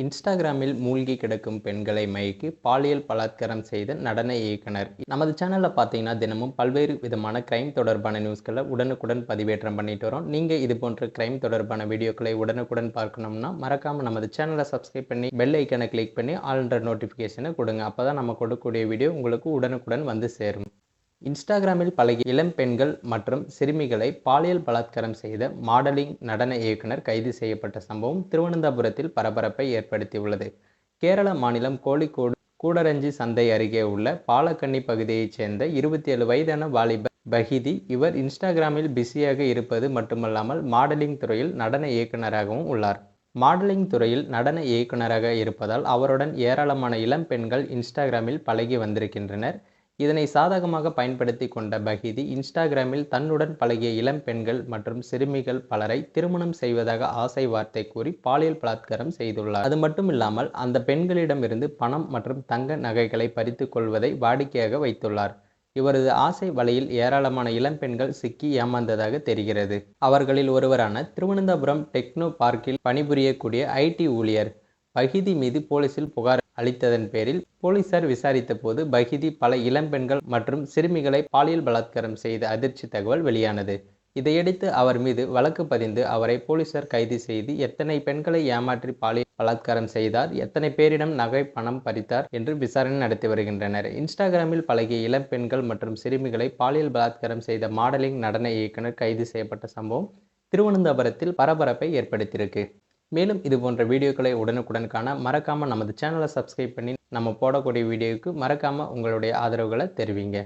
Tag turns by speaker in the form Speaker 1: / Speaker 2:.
Speaker 1: இன்ஸ்டாகிராமில் மூழ்கி கிடக்கும் பெண்களை மயக்கி பாலியல் பலாத்காரம் செய்த நடன இயக்குனர். நமது சேனலில் பார்த்தீங்கன்னா தினமும் பல்வேறு விதமான கிரைம் தொடர்பான நியூஸ்களை உடனுக்குடன் பதிவேற்றம் பண்ணிட்டு வரோம். நீங்கள் இது போன்ற கிரைம் தொடர்பான வீடியோக்களை உடனுக்குடன் பார்க்கணும்னா மறக்காமல் நமது சேனலை சப்ஸ்கிரைப் பண்ணி பெல் ஐக்கனை கிளிக் பண்ணி ஆல்ன்ற நோட்டிஃபிகேஷனை கொடுங்க. அப்போ தான் நம்ம கொடுக்கக்கூடிய வீடியோ உங்களுக்கு உடனுக்குடன் வந்து சேரும். இன்ஸ்டாகிராமில் பழகி இளம் பெண்கள் மற்றும் சிறுமிகளை பாலியல் பலாத்காரம் செய்த மாடலிங் நடன இயக்குனர் கைது செய்யப்பட்ட சம்பவம் திருவனந்தபுரத்தில் பரபரப்பை ஏற்படுத்தியுள்ளது. கேரள மாநிலம் கோழிக்கோடு கூடரஞ்சி சந்தை அருகே உள்ள பாலக்கண்ணி பகுதியைச் சேர்ந்த இருபத்தி ஏழு வயதான வாலிபர் பஹிதி இவர் இன்ஸ்டாகிராமில் பிஸியாக இருப்பது மட்டுமல்லாமல் மாடலிங் துறையில் நடன இயக்குனராகவும் உள்ளார். மாடலிங் துறையில் நடன இயக்குனராக இருப்பதால் அவருடன் ஏராளமான இளம் பெண்கள் இன்ஸ்டாகிராமில் பழகி வந்திருக்கின்றனர். இதனை சாதகமாக பயன்படுத்தி கொண்ட பஹிதி இன்ஸ்டாகிராமில் தன்னுடன் பழகிய இளம் பெண்கள் மற்றும் சிறுமிகள் பலரை திருமணம் செய்வதாக ஆசை வார்த்தை கூறி பாலியல் பலாத்காரம் செய்துள்ளார். அது மட்டும் இல்லாமல் அந்த பெண்களிடமிருந்து பணம் மற்றும் தங்க நகைகளை பறித்து கொள்வதை வாடிக்கையாக வைத்துள்ளார். இவரது ஆசை வலையில் ஏராளமான இளம் பெண்கள் சிக்கி ஏமாந்ததாக தெரிகிறது. அவர்களில் ஒருவரான திருவனந்தபுரம் டெக்னோ பார்க்கில் பணிபுரியக்கூடிய ஐடி ஊழியர் பகிதி மீது போலீசில் புகார் அளித்ததன் பேரில் போலீசார் விசாரித்த போது பகிதி பல இளம்பெண்கள் மற்றும் சிறுமிகளை பாலியல் பலாத்காரம் செய்த அதிர்ச்சி தகவல் வெளியானது. இதையடுத்து அவர் மீது வழக்கு பதிந்து அவரை போலீசார் கைது செய்து எத்தனை பெண்களை ஏமாற்றி பாலியல் பலாத்காரம் செய்தார் எத்தனை பேரிடம் நகை பணம் பறித்தார் என்று விசாரணை நடத்தி வருகின்றனர். இன்ஸ்டாகிராமில் பழகிய இளம் பெண்கள் மற்றும் சிறுமிகளை பாலியல் பலாத்காரம் செய்த மாடலிங் நடன இயக்குனர் கைது செய்யப்பட்ட சம்பவம் திருவனந்தபுரத்தில் பரபரப்பை ஏற்படுத்தியிருக்கு. மேலும் இது போன்ற வீடியோக்களை உடனுக்குடன் காண மறக்காமல் நமது சேனலை சப்ஸ்கிரைப் பண்ணி நம்ம போடக்கூடிய வீடியோவுக்கு மறக்காமல் உங்களுடைய ஆதரவுகளை தெரிவிங்க.